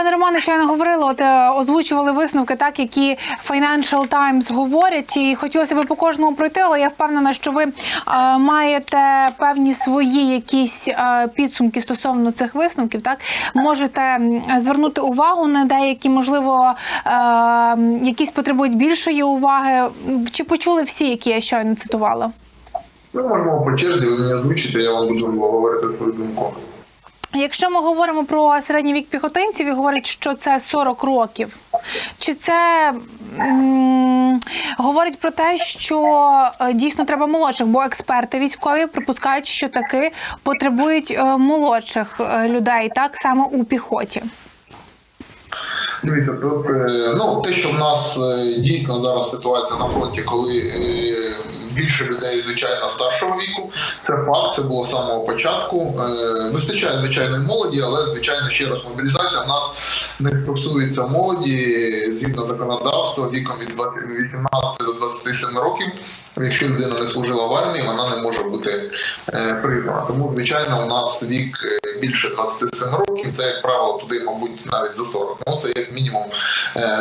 Пане Романе, щойно говорили, от е, озвучували висновки, так які Financial Times говорять, і хотілося б по кожному пройти, але я впевнена, що ви е, маєте певні свої якісь е, підсумки стосовно цих висновків. Так можете звернути увагу на деякі, можливо, е, якісь потребують більшої уваги. Чи почули всі, які я щойно цитувала? Ми можемо по черзі, ви мені озвучите, я вам буду говорити свою думку. Якщо ми говоримо про середній вік піхотинців і говорять, що це 40 років, чи це говорить про те, що е, дійсно треба молодших, бо експерти військові припускають, що таки потребують е, молодших е, людей, так саме у піхоті. Дивіться, тут ну те, що в нас дійсно зараз ситуація на фронті, коли більше людей, звичайно, старшого віку, це факт, це було з самого початку. Е, Вистачає звичайної молоді, але звичайно ще раз мобілізація в нас не стосується молоді згідно законодавства віком від 18 до 27 років. Якщо людина не служила в армії, вона не може бути е, призвана. Тому, звичайно, у нас вік е, більше 27 років. Це як правило туди, мабуть, навіть за 40. Ну це як мінімум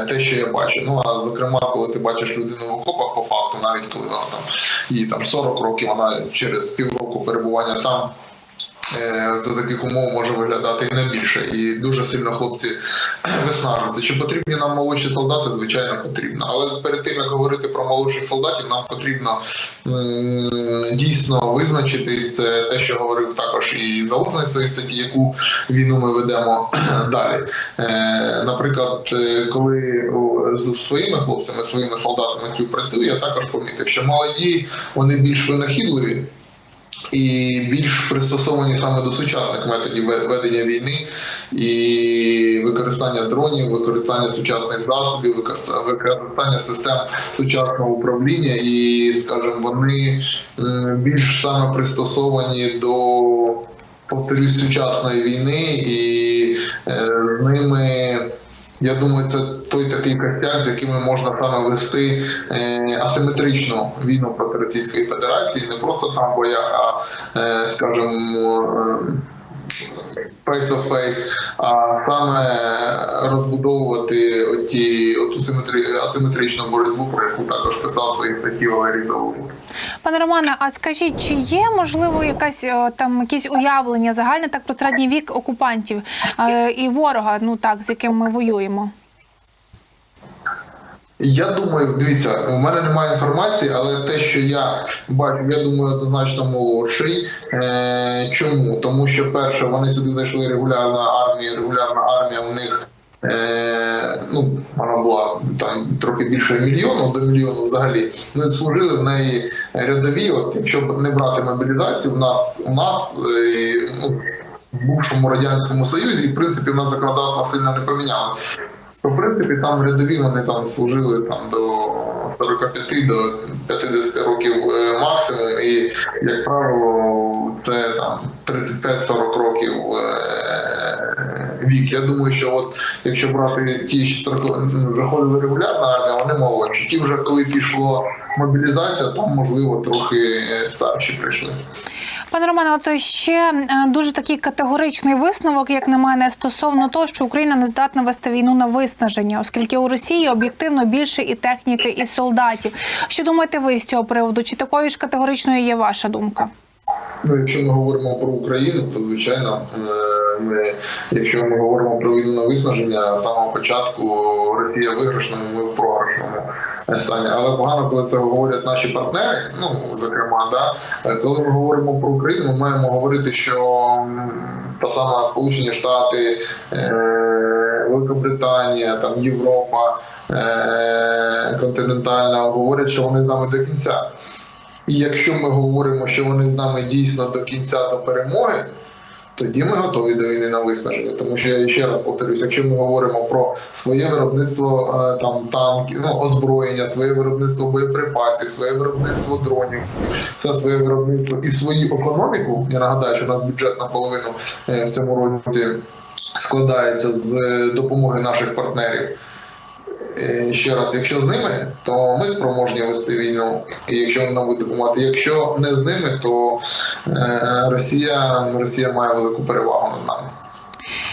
те, що я бачу. Ну а зокрема, коли ти бачиш людину в окопах, по факту, навіть коли вона там їй там 40 років, вона через півроку перебування там. Е, За таких умов може виглядати і не більше, і дуже сильно хлопці виснажуються. Чи потрібні нам молодші солдати? Звичайно, потрібно. Але перед тим як говорити про молодших солдатів, нам потрібно дійсно визначитись. Це те, що говорив також і залужний в своїй статті, яку війну ми ведемо далі. Е, Наприклад, е, коли з своїми хлопцями, своїми солдатами співпрацюю, я також помітив, що молоді вони більш винахідливі і більш пристосовані саме до сучасних методів ведення війни і використання дронів, використання сучасних засобів, використання систем сучасного управління, і, скажімо, вони більш саме пристосовані до повторюсь, сучасної війни, і е, з ними. Я думаю, це той такий костяк, з якими можна саме вести е, асиметричну війну проти Російської Федерації, не просто там в боях, а е, скажімо, е, face of face, а саме розбудовувати оті, оту симетри, асиметричну боротьбу, про яку також писав свої статті Валерій Довгий. Пане Романе, а скажіть, чи є можливо якась там якісь уявлення загальне так про середній вік окупантів е, і ворога, ну так з яким ми воюємо? Я думаю, дивіться, у мене немає інформації, але те, що я бачу, я думаю, однозначно молодший. Е, чому? Тому що перше, вони сюди зайшли регулярна армія, регулярна армія у них. Е, ну, вона була там трохи більше мільйону до мільйону взагалі. Вони служили в неї рядові. От якщо не брати мобілізацію, у нас у нас е, ну, в бувшому радянському союзі, і в принципі, у нас законодавство сильно не поміняло. То, в принципі, там рядові вони там служили там до 45 до 50 років е, максимум, і як правило, це там 35-40 років е, вік. Я думаю, що от якщо брати ті, що заходили регулярна армія, вони молодші. Ті вже коли пішло мобілізація, там можливо трохи е, старші прийшли. Пане Романе, от ще е, дуже такий категоричний висновок, як на мене, стосовно того, що Україна не здатна вести війну на виснаження, оскільки у Росії об'єктивно більше і техніки, і солдатів. Що думаєте ви з цього приводу? Чи такою ж категоричною є ваша думка? Ну, якщо ми говоримо про Україну, то звичайно, е, ми, якщо ми говоримо про війну на виснаження, з самого початку Росія в виграшному, ми в програшному стані. Але погано, коли це говорять наші партнери, ну зокрема, да, коли ми говоримо про Україну, ми маємо говорити, що та сама Сполучені Штати, е, Великобританія, там Європа е, континентальна говорять, що вони з нами до кінця. І якщо ми говоримо, що вони з нами дійсно до кінця до перемоги, тоді ми готові до війни на виснаження. Тому що я ще раз повторюсь, якщо ми говоримо про своє виробництво е, там танків, ну озброєння, своє виробництво боєприпасів, своє виробництво дронів, це своє виробництво і свою економіку. Я нагадаю, що у нас бюджет наполовину е, в цьому році складається з е, допомоги наших партнерів. Е, Ще раз, якщо з ними, то ми спроможні вести війну, і якщо вони нам будуть допомагати. Якщо не з ними, то е, Росія, Росія має велику перевагу над нами.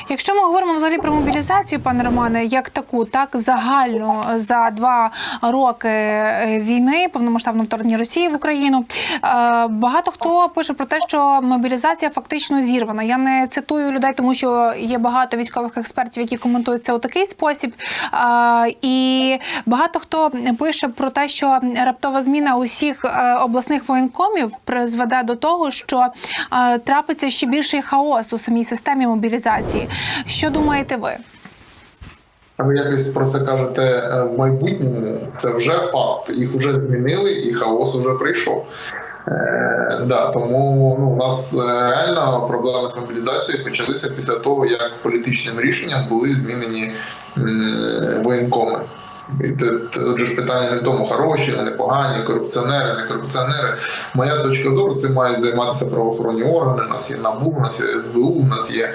Якщо ми говоримо взагалі про мобілізацію, пане Романе, як таку, так загальну за два роки е, війни, повномасштабного вторгнення Росії в Україну, е, багато хто пише про те, що мобілізація фактично зірвана. Я не цитую людей, тому що є багато військових експертів, які коментують це у такий спосіб. Е, І багато хто пише про те, що раптова зміна усіх обласних воєнкомів призведе до того, що трапиться ще більший хаос у самій системі мобілізації. Що думаєте ви? Ви якось про це кажете е, в майбутньому, це вже факт. Їх вже змінили, і хаос вже прийшов. Е, да, тому ну, у нас е, реально проблеми з мобілізацією почалися після того, як політичним рішенням були змінені м, воєнкоми. І тут тут же ж питання не в тому, хороші, вони погані, корупціонери, не корупціонери. Моя точка зору, цим мають займатися правоохоронні органи. У нас є НАБУ, у нас є СБУ, у нас є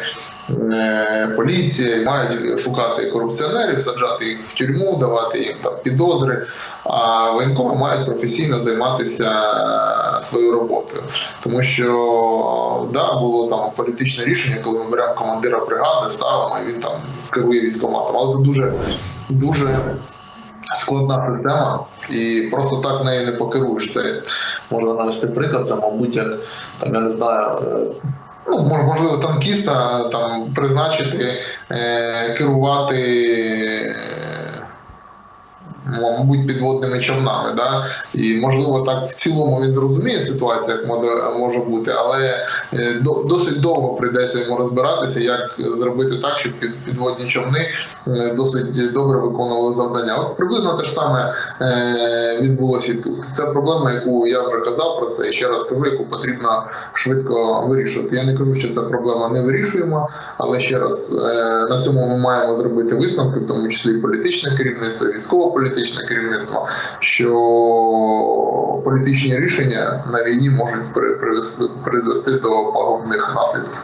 е, поліція, мають шукати корупціонерів, саджати їх в тюрму, давати їм там підозри. А воєнкоми мають професійно займатися своєю роботою. Тому що да, було там політичне рішення, коли ми беремо командира бригади, ставимо, і він там керує військоматом. Але це дуже дуже складна система, і просто так нею не покеруєш. Це можна навести приклад, це, мабуть, як там, я не знаю. Ну, мож- можливо, танкіста там призначити, е, керувати, мабуть, підводними човнами. Да? І можливо, так в цілому він зрозуміє ситуацію, як може, бути, але е, досить довго прийдеться йому розбиратися, як зробити так, щоб підводні човни е, досить добре виконували завдання. От приблизно те ж саме е, відбулося і тут. Це проблема, яку я вже казав про це, і ще раз кажу, яку потрібно швидко вирішувати. Я не кажу, що ця проблема не вирішуємо, але ще раз на цьому ми маємо зробити висновки, в тому числі політичне керівництво, військово-політичне керівництво, що політичні рішення на війні можуть при- привести призвести до пагубних наслідків.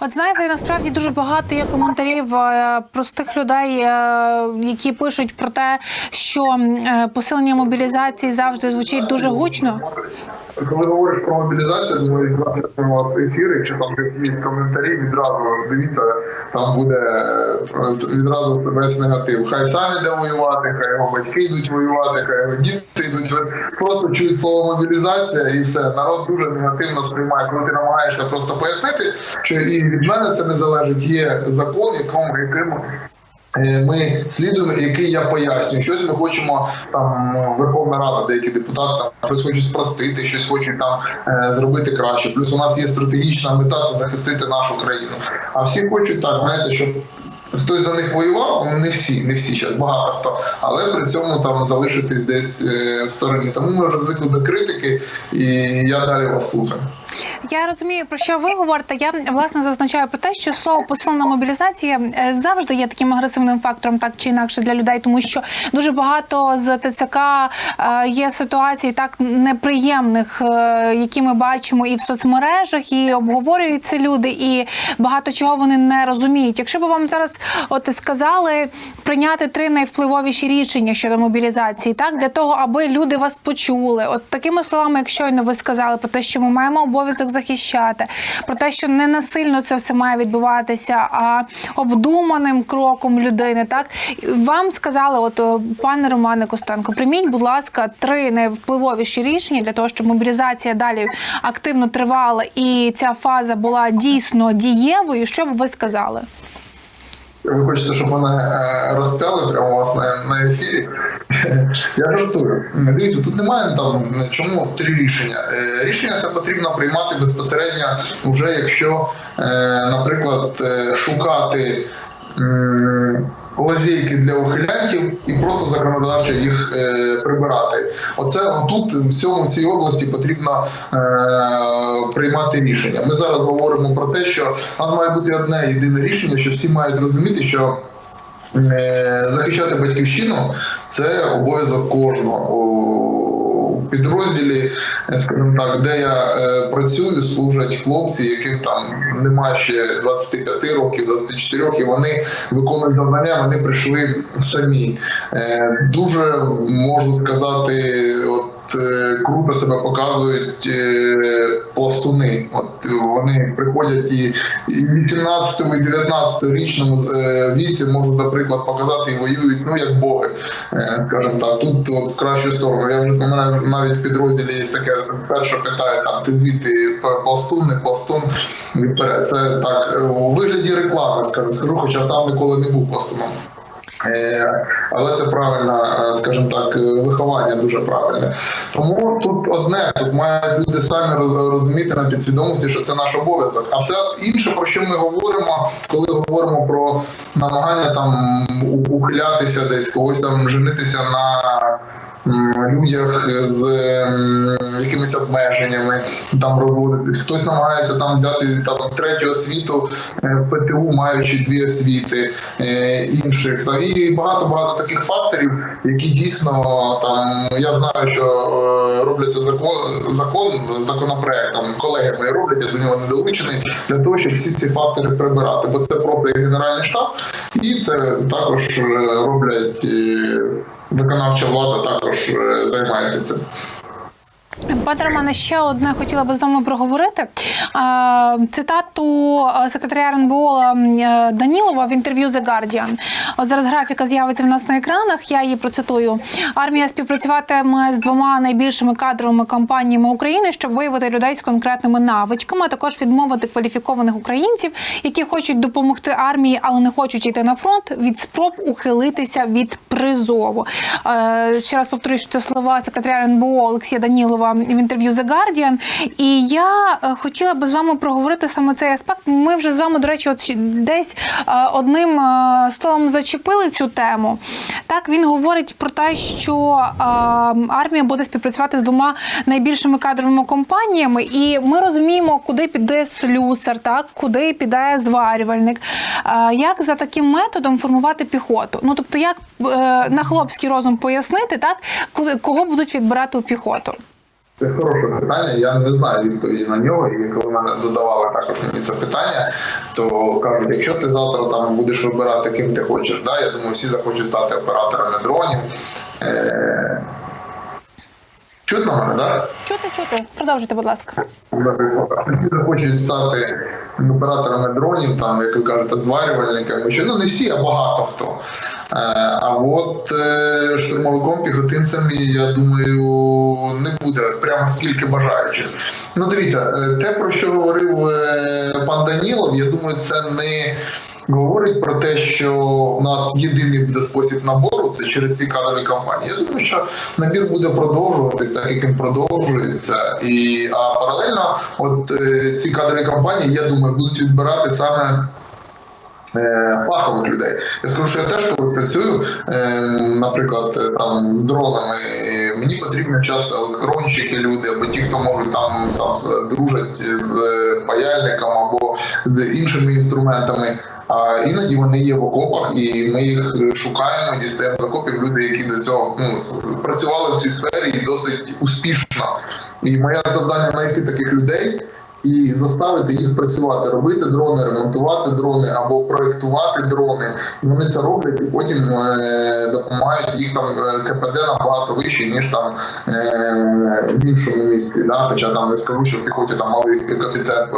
От знаєте, насправді дуже багато є коментарів е, простих людей, е, які пишуть про те, що е, посилення мобілізації завжди звучить дуже гучно. Коли говориш про мобілізацію, думаю, відразу ефір, якщо там якісь коментарі, відразу дивіться, там буде е, відразу весь негатив. Хай сам іде воювати, хай його батьки йдуть воювати, хай його діти йдуть. Просто чують слово мобілізація і все. Народ дуже негативно сприймає, коли ти намагаєшся просто пояснити, що і від мене це не залежить. Є закон, якому яким ми слідуємо, який я пояснюю. Щось ми хочемо там Верховна Рада, деякі депутати там щось хочуть спростити, щось хочуть там е, зробити краще. Плюс у нас є стратегічна мета це захистити нашу країну. А всі хочуть так, знаєте, щоб. Хтось за них воював, ну не всі, не всі зараз, багато хто, але при цьому там залишитись десь е, в стороні. Тому ми вже звикли до критики, і я далі вас слухаю. Я розумію, про що ви говорите. Я власне зазначаю про те, що слово посилена мобілізація е, завжди є таким агресивним фактором, так чи інакше для людей, тому що дуже багато з ТЦК е, є ситуацій так неприємних, які ми бачимо і в соцмережах, і обговорюються люди, і багато чого вони не розуміють. Якщо б вам зараз от сказали прийняти три найвпливовіші рішення щодо мобілізації, так для того, аби люди вас почули, от такими словами, як щойно ви сказали, про те, що ми маємо обов'язок захищати, про те, що не насильно це все має відбуватися, а обдуманим кроком людини. Так вам сказали, от е, пане Романе Костенко, прийміть, будь ласка, три найвпливовіші рішення для того, щоб мобілізація далі активно тривала і ця фаза була дійсно дієвою. Що б ви сказали? Ви хочете, щоб мене е, розпяли прямо у вас на, на ефірі? Я жартую. Дивіться, тут немає там чому три рішення. Е, Рішення це потрібно приймати безпосередньо, вже якщо, е, наприклад, шукати. Лазейки для ухилянтів і просто законодавчо їх е, прибирати. Оце тут в цьому в області потрібно е, приймати рішення. Ми зараз говоримо про те, що у нас має бути одне єдине рішення, що всі мають розуміти, що е, захищати батьківщину це обов'язок кожного. Підрозділі, е, скажімо так, де я е, працюю, служать хлопці, яким там немає ще 25 років, 24 років. Вони виконують завдання, вони прийшли самі. Е, дуже можу сказати, от круто себе показують е, пластуни. От е, вони приходять і, і в 18 і 19 річному е, віці можуть, за приклад, показати і воюють, ну як боги, е, скажімо так. Тут от в кращу сторону. Я вже пам'ятаю, навіть в підрозділі є таке перше питає, там ти звідти пластун, не пластун. Це так е, у вигляді реклами, скажу, скажу, хоча сам ніколи не був пластуном. Е, Але це правильно, е, скажімо так, е, виховання дуже правильне. Тому тут одне, тут мають люди самі роз- розуміти на підсвідомості, що це наш обов'язок. А все інше, про що ми говоримо, коли говоримо про намагання там ухилятися десь, когось там женитися на людях з якимись обмеженнями, там розводитись. Хтось намагається там взяти там третю освіту е, ПТУ, маючи дві освіти е, інших. Та і багато багато таких факторів, які дійсно там я знаю, що е, робляться закон, закон законопроект, там колеги мої роблять, я до нього не долучений для того, щоб всі ці фактори прибирати. Бо це просто генеральний штаб, і це також роблять. Виконавча влада також е, займається цим. Пане Романе, ще одне хотіла би з вами проговорити. Цитату е, секретаря РНБО е, Данілова в інтерв'ю The Guardian. Зараз графіка з'явиться в нас на екранах. Я її процитую. Армія співпрацюватиме з двома найбільшими кадровими компаніями України, щоб виявити людей з конкретними навичками, а також відмовити кваліфікованих українців, які хочуть допомогти армії, але не хочуть йти на фронт, від спроб ухилитися від призову. Е, Ще раз повторюю, що це слова секретаря РНБО Олексія Данілова в інтерв'ю The Guardian. І я е, хотіла би з вами проговорити саме цей аспект. Ми вже з вами, до речі, от десь е, одним е, словом зачепили цю тему. Так він говорить про те, що армія буде співпрацювати з двома найбільшими кадровими компаніями, і ми розуміємо, куди піде слюсар, так куди піде зварювальник. Як за таким методом формувати піхоту? Ну тобто, як на хлопський розум пояснити, так кого будуть відбирати в піхоту? Це хороше питання. Я не знаю відповіді на нього. І коли мене задавали також мені це питання, то кажуть, якщо ти завтра там будеш вибирати, ким ти хочеш, да, я думаю, всі захочуть стати операторами дронів. Е... Чутно мене, так? Чути, чути. Продовжуйте, будь ласка. Всі захочуть стати операторами дронів, там, як ви кажете, зварювальниками. Що, ну не всі, а багато хто. Е, А от е, штурмовиком, піхотинцем, я думаю, не буде прямо скільки бажаючих. Ну, дивіться, е, те, про що говорив пан Данілов, я думаю, це не. Говорить про те, що у нас єдиний буде спосіб набору це через ці кадрові кампанії. Я думаю, що набір буде продовжуватись, так як він продовжується. І а паралельно, от е, ці кадрові кампанії, я думаю, будуть відбирати саме. е, Фахових людей. Я скажу, що я теж коли працюю, е, наприклад, там з дронами, мені потрібно часто електронщики, люди, або ті, хто можуть там, там дружать з паяльником або з іншими інструментами. А іноді вони є в окопах, і ми їх е, шукаємо, дістаємо з окопів люди, які до цього ну, працювали в цій сфері і досить успішно. І моє завдання знайти таких людей і заставити їх працювати, робити дрони, ремонтувати дрони або проектувати дрони. І вони це роблять і потім е, допомагають їх там е, КПД набагато вище, ніж там е, в іншому місті. Да? Хоча там не скажу, що в піхоті там малий коефіцієнт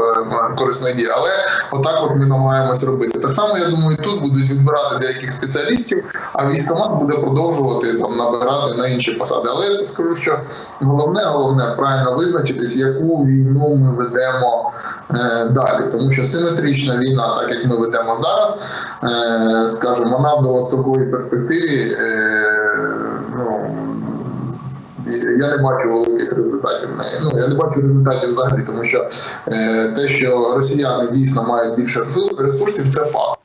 корисної дії. Але отак от ми намагаємось робити. Так само, я думаю, тут будуть відбирати деяких спеціалістів, а військомат буде продовжувати там набирати на інші посади. Але я скажу, що головне, головне правильно визначитись, яку війну ми ведемо е, далі. Тому що симетрична війна, так як ми ведемо зараз, е, скажімо, вона в довгостроковій перспективі. Е, ну, я не бачу великих результатів. Ну я не бачу результатів взагалі, тому що е, те, що росіяни дійсно мають більше ресурсів, це факт.